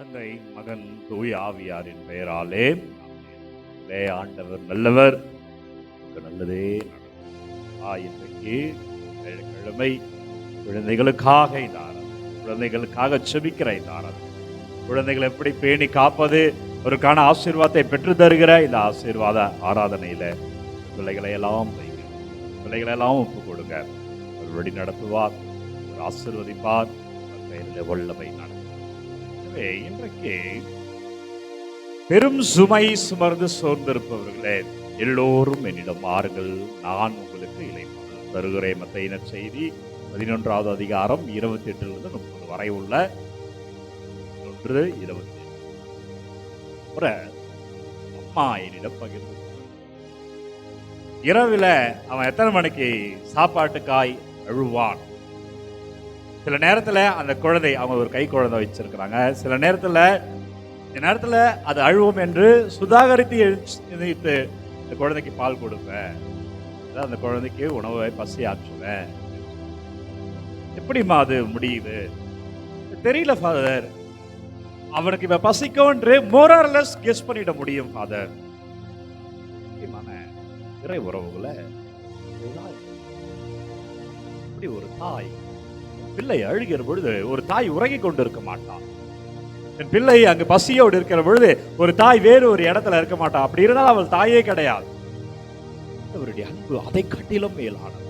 தந்தை மகன் தூய் ஆவியாரின் பெயராலே ஆண்டவர் நல்லவர். நல்லதே ஆ இன்றைக்கு கிழமை குழந்தைகளுக்காக இந்த குழந்தைகளுக்காக செபிக்கிற இந்த குழந்தைகள் குழந்தைகளை எப்படி பேணி காப்பது? அவருக்கான ஆசீர்வாதத்தை பெற்று தருகிற இந்த ஆசீர்வாத ஆராதனையில பிள்ளைகளை எல்லாம் வைங்க பிள்ளைகளை எல்லாம் ஒப்பு கொடுங்க. அவர் வழி நடத்துவார். ஒரு ஆசீர்வதிப்பார். பெயரில் வல்லமை நடக்கும். எனவே இன்றைக்கு பெரும் சுமை சுமர்ந்து சோர்ந்திருப்பவர்களே எல்லோரும் என்னிடம் மாறுங்கள் நான் உங்களுக்கு இளைப்பாறுதல் தருகிறேன் மத்திய செய்தி பதினொன்றாவது அதிகாரம் இருபத்தி எட்டிலிருந்து முப்பது வரை உள்ள ஒன்று இருபத்தி அம்மா என்னிடம் பகிர்ந்து இரவுல அவன் எத்தனை மணிக்கு சாப்பாட்டுக்காய் அழுவான்? சில நேரத்துல அந்த குழந்தை அவங்க ஒரு கை குழந்தை வச்சிருக்கிறாங்க. சில நேரத்துல இந்த நேரத்துல அது அழுவோம் என்று சுதாகரித்து எழுத்து இந்த குழந்தைக்கு பால் கொடுப்பேன். அந்த குழந்தைக்கு உணவை பசி ஆற்றுவேன். எப்படிம்மா அது முடியுது? தெரியல ஃபாதர் அவனுக்கு இவன் பசிக்கும் என்று மோரார்லெஸ் கெஸ் பண்ணிட முடியும் ஃபாதர் இறை உறவுகளை? இப்படி ஒரு தாய் பிள்ளை அழுகிற பொழுது ஒரு தாய் உறங்கிக் கொண்டு இருக்க மாட்டான் என் பிள்ளை அங்கு பசியோடு இருக்கிற பொழுது ஒரு தாய் வேறு ஒரு இடத்துல இருக்க மாட்டான் அப்படி இருந்தால் அவள் தாயே கிடையாது. அவருடைய அன்பு அதை கட்டிலும் மேலானது.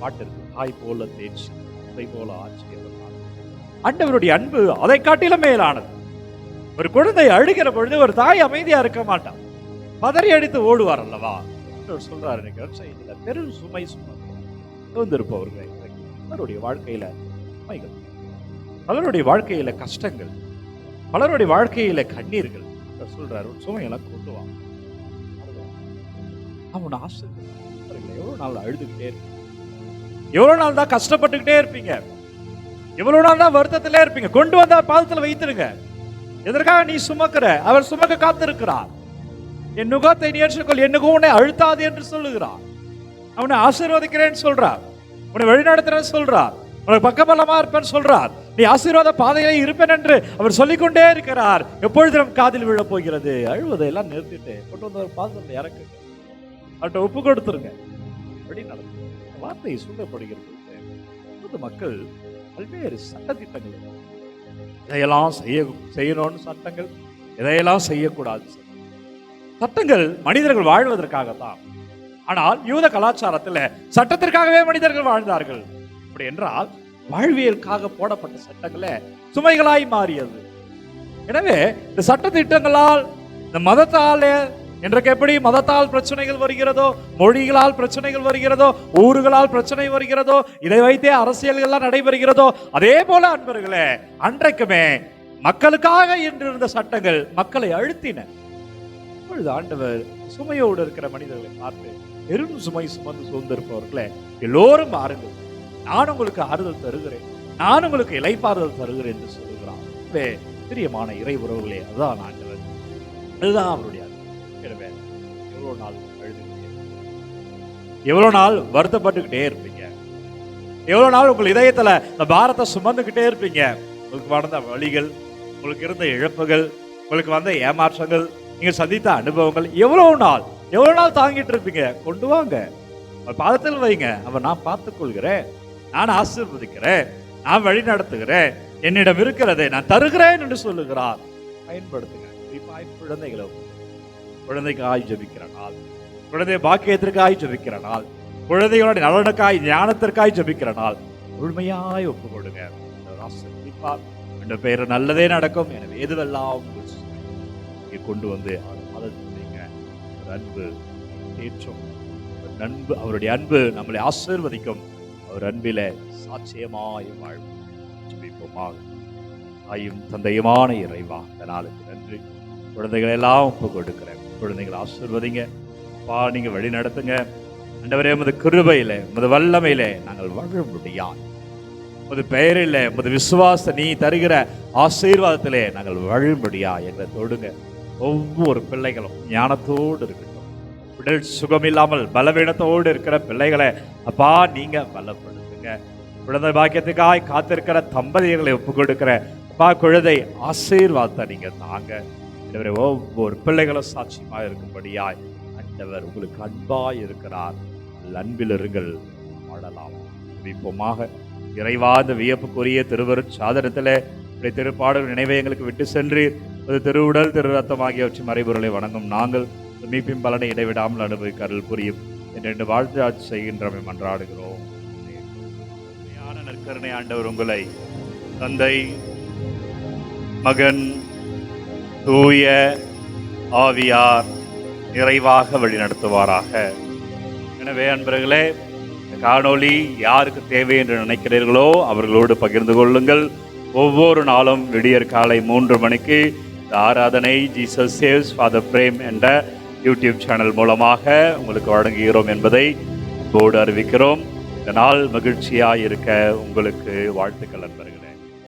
பாட்டு தாய் போல தேர்ச்சி அதை போல ஆட்சி ஆண்டவருடைய அன்பு அதை காட்டிலும் மேலானது. ஒரு குழந்தை அழுகிற பொழுது ஒரு தாய் அமைதியா இருக்க மாட்டான் பதறி அடித்து ஓடுவார் அல்லவா? சொல்றாரு. பெரும் சுமை சுமந்து வந்திருப்பவர்கள் பலருடைய வாழ்க்கையில சுமைகள் பலருடைய வாழ்க்கையில கஷ்டங்கள் பலருடைய வாழ்க்கையில கண்ணீர்கள். சொல்றாரு சுமையெல்லாம் கொண்டு வாங்க அவன் ஆசை எவ்வளவு நாள் அழுதுகிட்டே இருப்பீங்க எவ்வளவு நாள் தான் கஷ்டப்பட்டுக்கிட்டே இருப்பீங்க. எவ்வளவு நாள் தான் வருத்தத்திலே இருப்பீங்க. கொண்டு வந்தா பாதத்துல வைத்திருங்க. எதற்காக நீ சுமக்கிற? அவர் சுமக்க காத்திருக்கிறார். என் நுகத்தை நீ ஏற்றுக்கொள். என் உன்னை அழுத்தாது என்று சொல்லுகிறார். அவனை ஆசீர்வதிக்கிறேன்னு சொல்றார். உன்னை வழிநடத்துறேன்னு சொல்றார். உனக்கு பக்கபலமா இருப்பேன்னு சொல்றார். நீ ஆசீர்வாத பாதையிலே இருப்பேன் என்று அவர் சொல்லிக்கொண்டே இருக்கிறார். எப்பொழுது நம் காதில் விழ போகிறது? அழுவதை எல்லாம் நிறுத்திட்டு கொண்டு வந்து ஒரு பாதத்தில் இறக்கு. அவர்கிட்ட ஒப்பு கொடுத்துருங்க. அப்படி நடக்கும். வார்த்தை சூழப்படுகிறது பொது மக்கள் பல்வேறு சட்டத்திட்டங்கள். இதையெல்லாம் செய்ய செய்யணும்னு சட்டங்கள். இதையெல்லாம் செய்யக்கூடாது. சட்டங்கள் மனிதர்கள் வாழ்வதற்காகத்தான். ஆனால் யூத கலாச்சாரத்தில் சட்டத்திற்காகவே மனிதர்கள் வாழ்ந்தார்கள். அப்படி என்றால் வாழ்வியலுக்காக போடப்பட்ட சட்டங்களே சுமைகளாய் மாறியது. எனவே இந்த சட்ட திட்டங்களால் இந்த மதத்தால் இன்றைக்கு எப்படி மதத்தால் பிரச்சனைகள் வருகிறதோ மொழிகளால் பிரச்சனைகள் வருகிறதோ ஊர்களால் பிரச்சனை வருகிறதோ இதை வைத்தே அரசியல்கள்லாம் நடைபெறுகிறதோ அதே போல அன்பர்களே அன்றைக்குமே மக்களுக்காக என்றிருந்த சட்டங்கள் மக்களை அழுத்தின. அப்பொழுது ஆண்டவர் சுமையோடு இருக்கிற மனிதர்களை பார்த்து பெரும் சுமை சுமந்து சூழ்ந்திருப்பவர்களே எல்லோரும் மாறுங்கள். நான் உங்களுக்கு ஆறுதல் தருகிறேன். நான் உங்களுக்கு இலைப்பாறுதல் தருகிறேன் என்று சொல்லுகிறான். பிரியமான இறை உறவுகளே அதுதான் ஆண்டவர். அதுதான் அவருடைய எனவே எவ்வளவு நாள் எழுதுகிறீங்க எவ்வளவு நாள் வருத்தப்பட்டுக்கிட்டே இருப்பீங்க? எவ்வளவு நாள் உங்கள் இதயத்துல இந்த பாரத்தை சுமந்துக்கிட்டே இருப்பீங்க? உங்களுக்கு வளர்ந்த வழிகள் உங்களுக்கு இருந்த இழப்புகள் உங்களுக்கு வந்த ஏமாற்றங்கள் நீங்க சந்தித்த அனுபவங்கள் எவ்வளவு நாள் எவ்வளவு நாள் தாங்கிட்டு இருப்பீங்க? கொண்டு வாங்க. பாதத்தில் வைங்க. அவன் நான் பார்த்துக்கொள்கிறேன் நான் ஆசீர்வதிக்கிறேன். நான் வழி நடத்துகிறேன். என்னிடம் இருக்கிறதை நான் தருகிறேன் என்று சொல்லுகிறார். பயன்படுத்துங்க குறிப்பாய் குழந்தைக்கு ஆய் ஜபிக்கிற நாள் குழந்தை பாக்கியத்திற்காய் ஜபிக்கிற நாள் குழந்தைகளோட நலனுக்காய் ஞானத்திற்காய் ஜபிக்கிற நாள். முழுமையாய் ஒப்பு கொடுங்க ஆண்டவர் ஆசீர்வதிப்பார். என்ற பெயர் நல்லதே நடக்கும். எனவே எதுவெல்லாம் இங்கே கொண்டு வந்து அவர் ஒரு அன்பு தேற்றும் அவர் அன்பு அவருடைய அன்பு நம்மளை ஆசீர்வதிக்கும். அவர் அன்பில சாட்சியமாய் வாழ்வு ஜெபிப்போமாக. தாயும் தந்தையுமான இறைவா இந்த நாளுக்கு நன்றி. குழந்தைகள் எல்லாம் ஒப்பு கொடுக்கிறேன். குழந்தைகளை ஆசீர்வதிங்க. பா நீங்கள் வழி நடத்துங்க. அண்டவரே உமது கிருபையில் உமது வல்லமையில் நாங்கள் வாழ முடியாது உமது பெயரில் உமது விசுவாச நீ தருகிற ஆசீர்வாதத்திலே நாங்கள் வாழும்படியா எங்களை தொடுங்க. ஒவ்வொரு பிள்ளைகளும் ஞானத்தோடு இருக்கட்டும். உடல் சுகமில்லாமல் பலவீனத்தோடு இருக்கிற பிள்ளைகளை அப்பா நீங்க பலப்படுத்துங்க. குழந்தை பாக்கியத்துக்காய் காத்திருக்கிற தம்பதியர்களை ஒப்பு கொடுக்கிற அப்பா குழந்தை ஆசீர்வாதத்தை நீங்க தாங்க. இவரை ஒவ்வொரு பிள்ளைகளும் சாட்சியமா இருக்கும்படியாய் ஆண்டவர் உங்களுக்கு அன்பாய் இருக்கிறார். அன்பில் இருங்கள். வாழலாம். விப்பமாக இறைவாத வியப்புக்குரிய திருவருட் சாதனத்தில் இப்படி திருப்பாடல் நினைவை எங்களுக்கு விட்டு சென்று அது திருவுடல் திரு ரத்தம் ஆகியவற்றின் மறைபொருளை வணங்கும். நாங்கள் மீட்பின் பலனை இடைவிடாமல் அனுபவிக்க அருள் புரியும். என்று வாழ்த்து ஆட்சி செய்கின்றமை மன்றாடுகிறோம். நற்கருணை ஆண்டவர் உங்களை தந்தை மகன் தூய ஆவியார் நிறைவாக வழிநடத்துவாராக. எனவே அன்பர்களே காணொளி யாருக்கு தேவை என்று நினைக்கிறீர்களோ அவர்களோடு பகிர்ந்து கொள்ளுங்கள். ஒவ்வொரு நாளும் விடியற் காலை மூன்று மணிக்கு இந்த ஆராதனை ஜீசஸ் சேவ்ஸ் ஃபாதர் பிரேம் என்ற யூடியூப் சேனல் மூலமாக உங்களுக்கு வழங்குகிறோம் என்பதை போர்டு அறிவிக்கிறோம். இந்த நாள் மகிழ்ச்சியாக இருக்க உங்களுக்கு வாழ்த்துக்கள் நண்பர்கள்.